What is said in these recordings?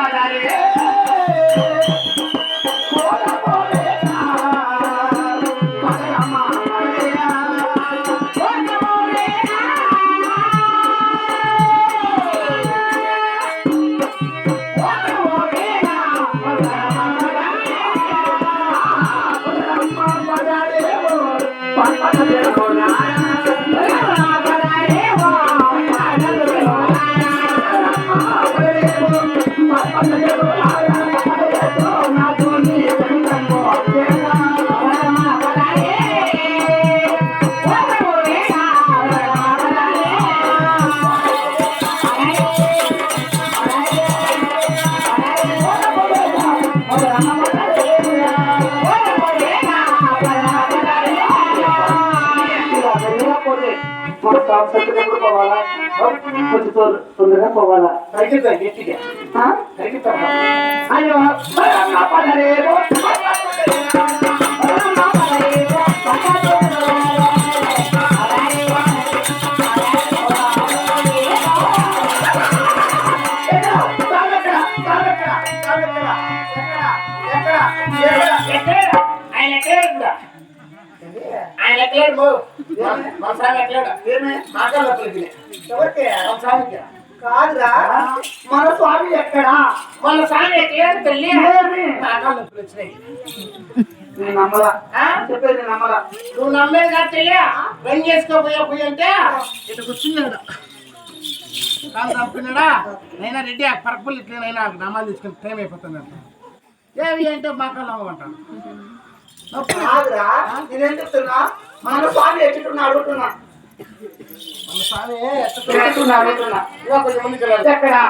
మన సంస్కృతి ఎప్పుడు పోవాలా కొంచెం తొందరగా పోవాలా గట్టిగా ఎక్కడ ఆయన ఎక్కడ ఆయన ఏమే? మాటలు పిలిపిన ఎవరికి? మన సామికి కాదురా. మన స్వామి ఎక్కడా? మన సామి ఎక్కడ తల్లి. నేను నమ్మలా. ఆ? చెప్పేది నమ్మలా. నువ్వు నమ్మేది కాదు చెల్లి పని చేసుకోపోయా పోయి అంటే ఇటు కూర్చున్నాడు తప్పుకున్నాడా? నైనా రెడ్డి ఆ పరపలు ఇట్లనైనా నమాలు తీసుకుని టైం అయిపోతుంది అంట ఏమి అంటే కాదురా నేనేం చెప్తున్నా? మన స్వామి అడుగుతున్నా. మన స్వామి అడుగుతున్నా. ఎక్కడా?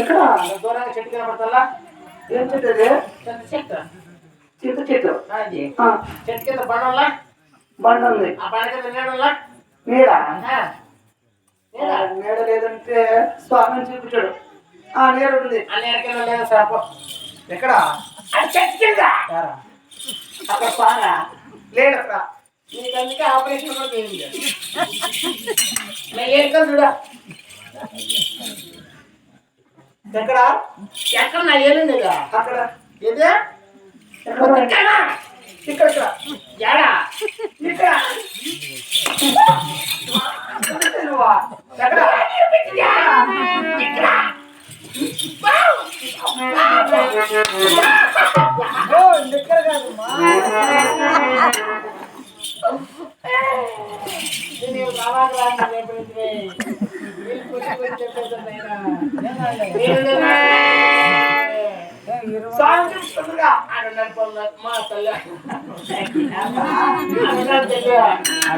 ఎక్కడ? దూరంగా చెట్టు కనపడతాలా ఏం చెట్టు ఇది? చెట్టు చెట్టు. చింత చెట్టు. అది కింద బండల్లా? బండ ఉంది ఆ బండ కింద నీడల్లా? నీడ. నీడ. లేదంటే స్వామిని చూపించాడు. ఆ నీడ ఉంది. ఆ నీడ కింద లేదు సార్. ఎక్కడ? అది చెట్టు కింద? అక్కడ స్వామి లేడు అక్కడ నీకు అందుకే ఆపరేషన్ కూడా చేయండి నేను చూడా. ఎక్కడ? ఎక్కడ నా ఏలుంది? అక్కడ. ఏదే? ఇక్కడ. ఇక్కడ ఇక్కడ. ఇక్కడ.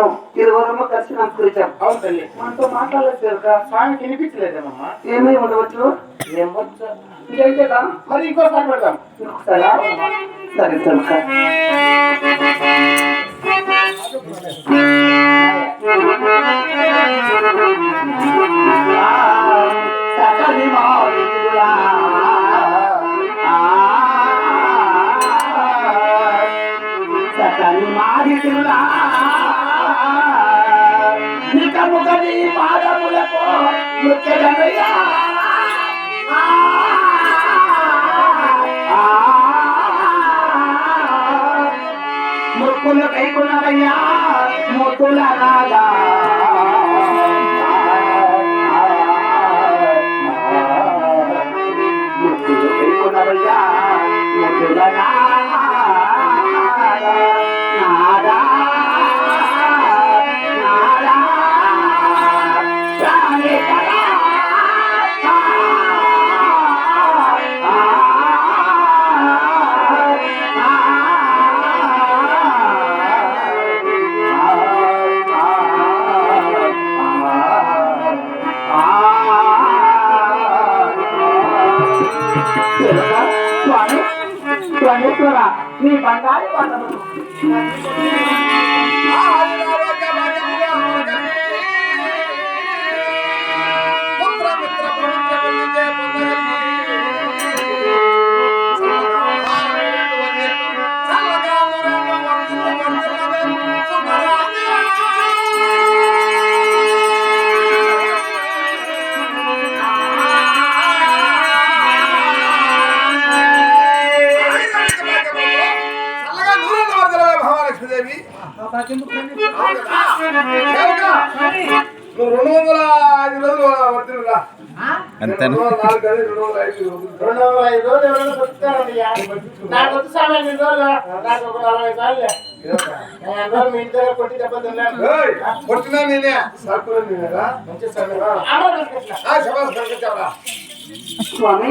మేము ఇరువురము కలిసి నమస్కరించాం అవును తల్లి. మనతో మాట్లాడలేదు స్వామి వినిపించలేదేమమ్మా ఏమై ఉండవచ్చు? మరి ఇంకోసారి పెడదాం. ఇంకోసారా? సరే కనుక సకలి మావిలా సకలి పాదముగా నీ పాదములకు ముఖ్యమయ్యా ముక్కులు కైకున్నవయ్యా ముక్కుల నీ బంగారు వాళ్ళ మీ ఇంటి దగ్గర కొట్టి దెబ్బ తిన్నాను ఏయ్, కొట్టినా నేనే సర్కులు నేనేరా మంచి కనిపించావరా స్వామి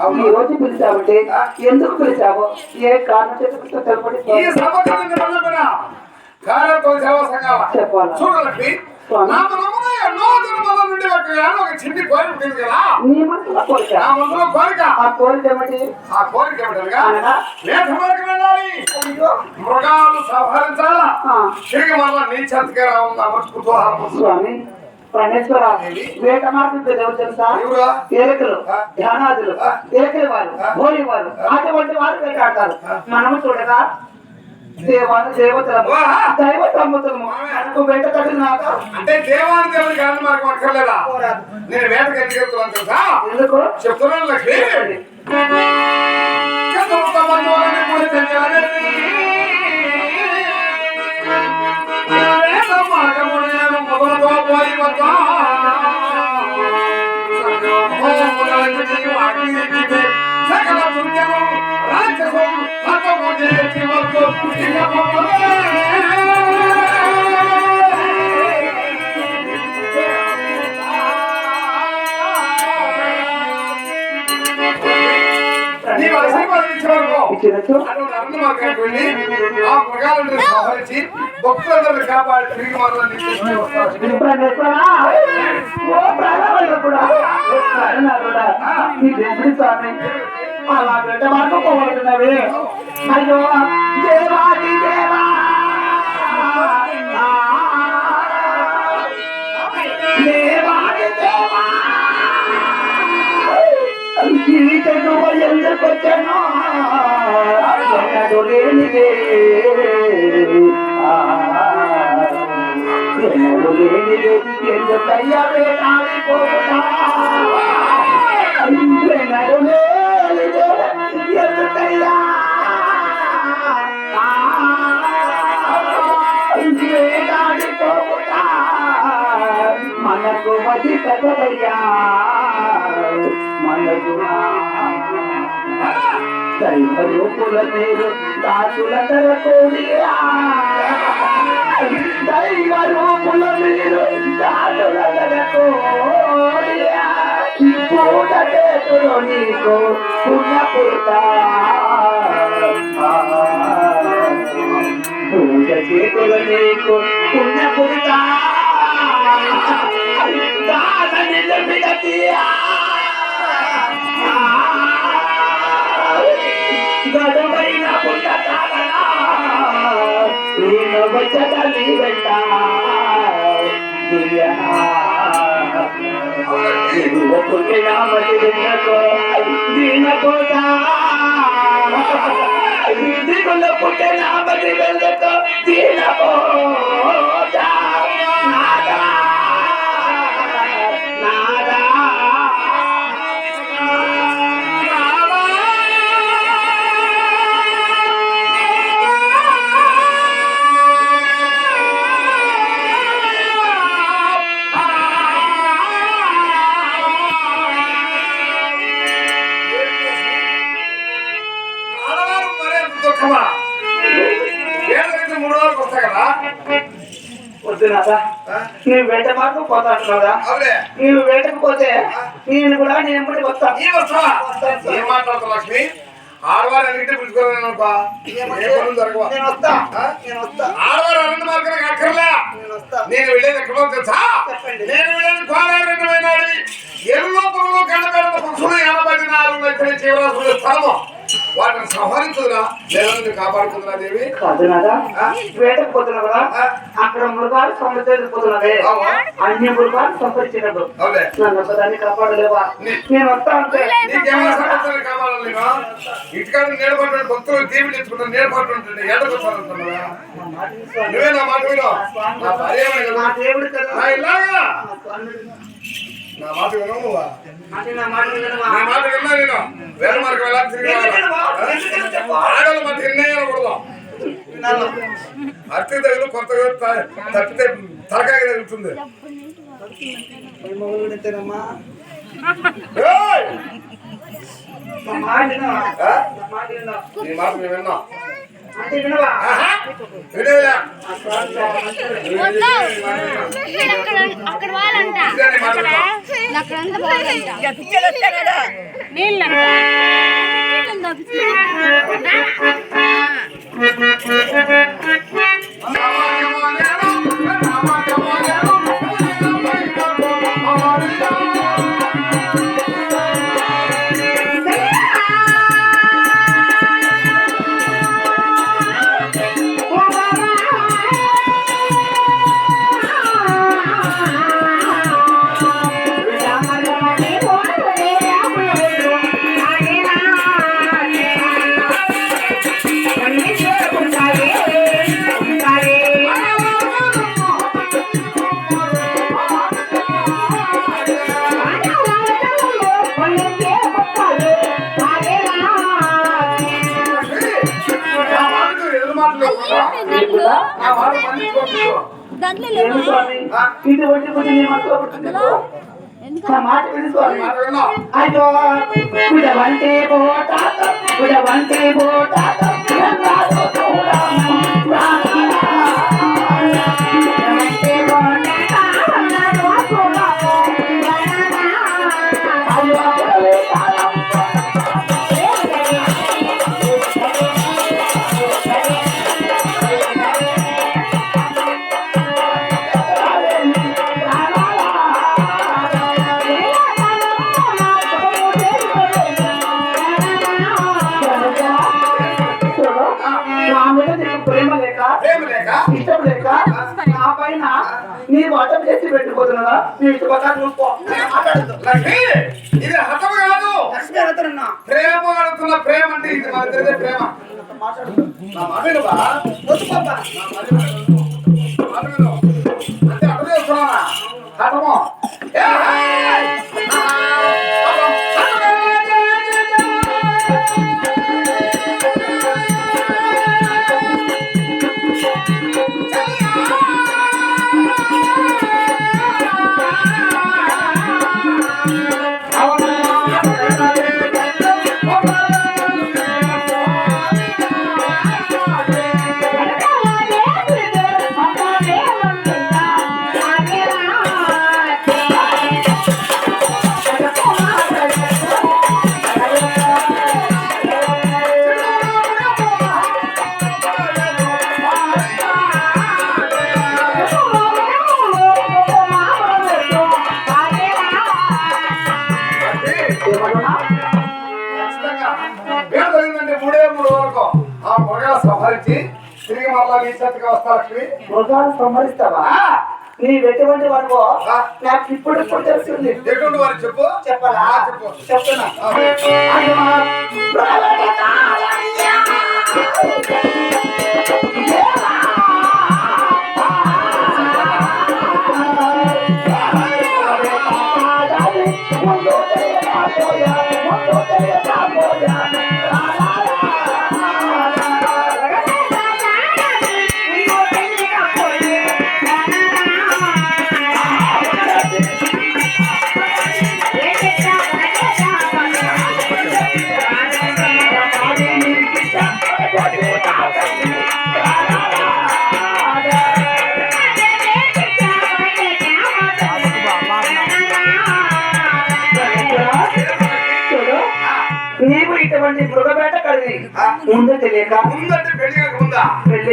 ఈ రోజు పిలిచావంటే ఎందుకు పిలిచావో? ఏ కారణం చెప్పి తెలపడి. చెప్పాలా? చిన్ని కోరిక ఉంది కదా. నీ మనసులో కోరిక. నా మనసులో కోరిక. ఆ కోరిక ఏమిటి? ఆ కోరిక ఏమిటనగా అనగా? వేటమార్గం వెళ్ళాలి. మృగాలు సంహరించాలా. తిరిగి మళ్ళా నీ చెంతకే రావుంది అమర్చు కుతూహలం స్వామి. పరమేశ్వర వేట మార్గం ఎవరు తెలుసా? ఎవరా? ఏరకులు ఆ. ధ్యానాదులు ఆ. ఏకలి వారు భోలి వారు అటువంటి వారు వేటాడతారు మనము చూడగా దేవాను దేవతలము ఆహా. దైవ సమ్మతులము మనకు వెంట తగిలినాక అంటే దేవాని దేవుని అక్కర్లేదా. నేను వేటకి ఎందుకు వెళ్తున్నాను తెలుసా? ఎందుకు? చెప్తున్నాను లక్ష్మి. సకల రాక్షసం హతము చేసి వద్దు. ఇచ్చేవరకు ఇచ్చినట్టు అటువంటి మార్గానికి వెళ్ళి ఆ మృగాలను సంహరించి భక్తులందరినీ కాపాడి తిరిగి మాత్రం స్వామి అలా పోగొట్టున్నవి అయ్యో దేవా దేవా ఎందుకు వచ్చాను? ఎన్నడూ లేనిదే. ఆ, ఎన్నడూ లేనిదే ఎందుకయ్యా వేటాడిపోతా ఎన్నడూ లేనిదే ఎందుకయ్యా వేటాడిపోతా మనకు তাই হলো কুলতের দাতুল কর কোরিয়া। তাই হলো কুলতের দাতুল কর কোরিয়া। পুটাতে তুলনি কো পুণ্য পুরতা। পুটাতে দাদা নিজ বিগতিয়া పుట్టకాలనా నేను వచ్చట నీ వెంట పుట్టినామతి విన్నకో దీనకో దీనకో వద్దునాదా ఆ? నీవు వేట మాత్రం పోతా అంటున్నాదా అవులే. నీవు వేటకు పోతే నేను కూడా నేను ఎంబడి వస్తా. ఈ వస్తావా ఏం మాట్లాడుతావు లక్ష్మి? ఆడవారు అన్నింటి జరగవా? నేను వస్తా? నేను వస్తా. ఆడవారు అనంత మార్గం అక్కర్లే? నేను వెళ్ళేది ఎక్కడో తెలుసా? వెళ్ళేది పక్షులు ఎనభై నాలుగు లక్షల జీవరాశుల స్థలము. వాటిని సంహరించుదురా. లేదా కాపాడుకుందిరా దేవి? వేటకు పోతున్నావు కదా? అక్కడ మృగాలు అవునా? అన్ని మృగాలు సంపరించినట్టు అవులే నన్ను ఒకదాన్ని కాపాడలేవా? నేను వస్తా కావాలని నేను? ఇంటికాడ భక్తులు దీవులు ఇచ్చుకుంటాను నేర్పడుతుంటే ఎండకు వస్తానంటున్నావా? నువ్వే నా మాట విను. నా భార్య మాట అంటే నా వినవా? నీ మాట విన్నా నేను. వేరే మార్గం ఎలా తిరిగి విన్నే అనకూడదు వినాలా? అత్తి తగిలి కొత్తగా తప్పితే తలకాయ తగులుతుంది! నా మాట మేము విన్నాం. అక్కడ వాళ్ళంట. ఇదే నీ మాట విన్నాం అక్కడంతా దాంట్లో ఇటువంటి కొన్ని నీ మాట అయ్యో ఉడవంటే పోటాట ఉడవంటే ఇది హతము కాదు. ప్రేమ అడుగుతున్న. ప్రేమ అంటే ఇది మన తెలియదే ప్రేమ. మాట్లాడద్దు నా మాట వినువా? మూడు వరకు ఆ మృగాల సంహరించి తిరిగి మరలా నీ చేతికి వస్తా లక్ష్మి. మృగాలు సంహరిస్తావా? ఆ, నీ ఎటువంటి వరకు. నాకు ఇప్పుడు ఇప్పుడు తెలిసింది. ఎటువంటి వారు చెప్పు? చెప్పాలా? ఆ, చెప్పు. చెప్తున్నా.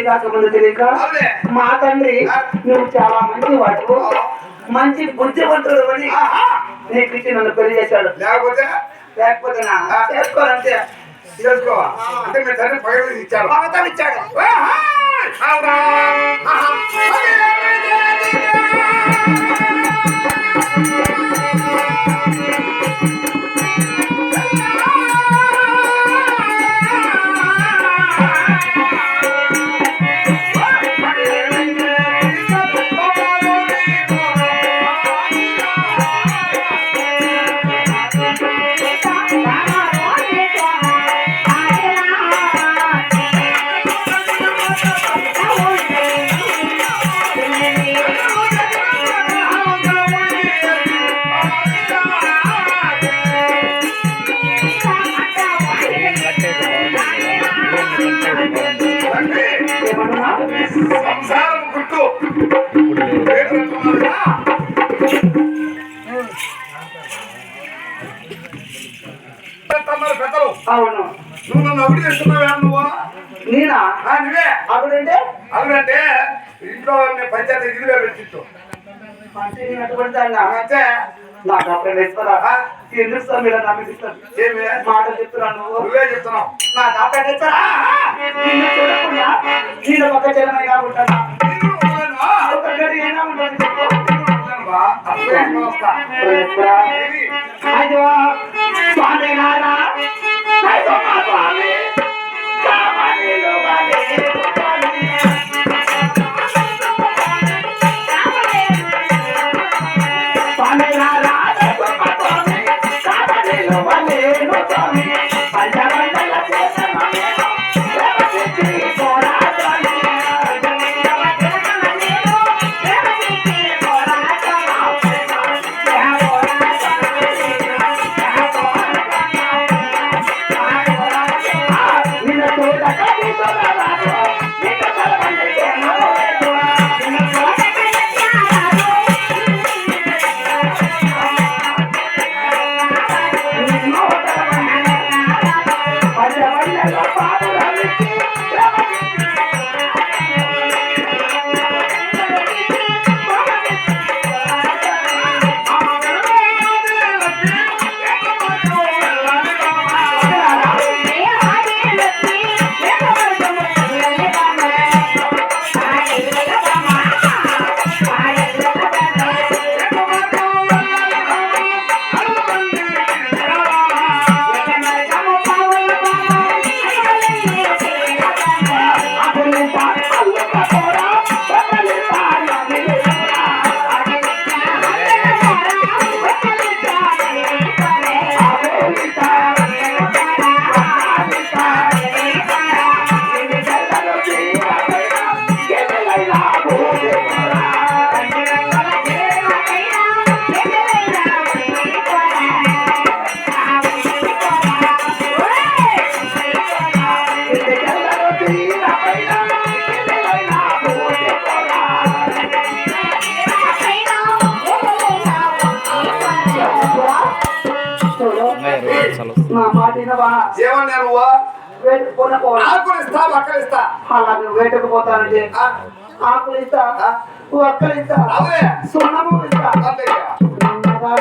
కాకముందు తెలియక. మా తండ్రి నువ్వు చాలా మంచి వాడు మంచి బుద్ధివంతుడు అని. నీకు ఇచ్చి నన్ను పెళ్ళి చేశాడు. లేకపోతే? లేకపోతే నా చేసుకోవాలంటే. చేసుకో అంటే మీ తండ్రి ఇచ్చాడు. ఇచ్చాడు. నువ్వు అవిడి చేస్తున్నావా నువ్వు? నేనా? నువ్వే. అప్పుడంటే అవునంటే ఇంట్లో పంచాయతీ గిరిగా పెట్టించు. అంటే నాకు అప్పుడు ఇస్తారా ఎందుకు సార్ మీరు? ఏమి? చెప్తున్నాను నువ్వు. నువ్వే చెప్తున్నావు. నాకు అప్పుడు ఇస్తారా నిన్ను చూడకుండా నేను ఒక జనమైనా ఉంటానా నేను ఉన్నానా? ఒక గడి అయినా ఉంటాను చెప్పు. నేను ఉన్నానువా? అప్పుడే ఇక్కడ వస్తా. ఇప్పుడా? ఏమి? అయ్యో స్వామి నారా ఏమన్నా నువ్వు? పోవాలి ఆకులు ఇస్తా అక్కలు ఇస్తా అలాగే వేటకు పోతానంటే ఆ, ఆకులు ఇస్తా ఆ. ఒక్కలు ఇస్తా. అవునే సున్నము ఇస్తా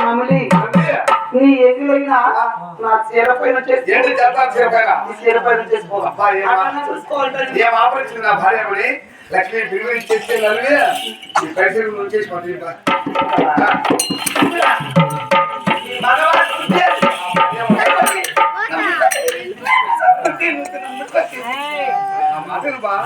నమిలి నీ ఎగిలైనా నా చీర పైన చూసుకోవాలి నా భార్యమని లక్ష్మి పిలువని చేస్తే ఈ పైసలు నువ్వు ஆட்டுருப்பா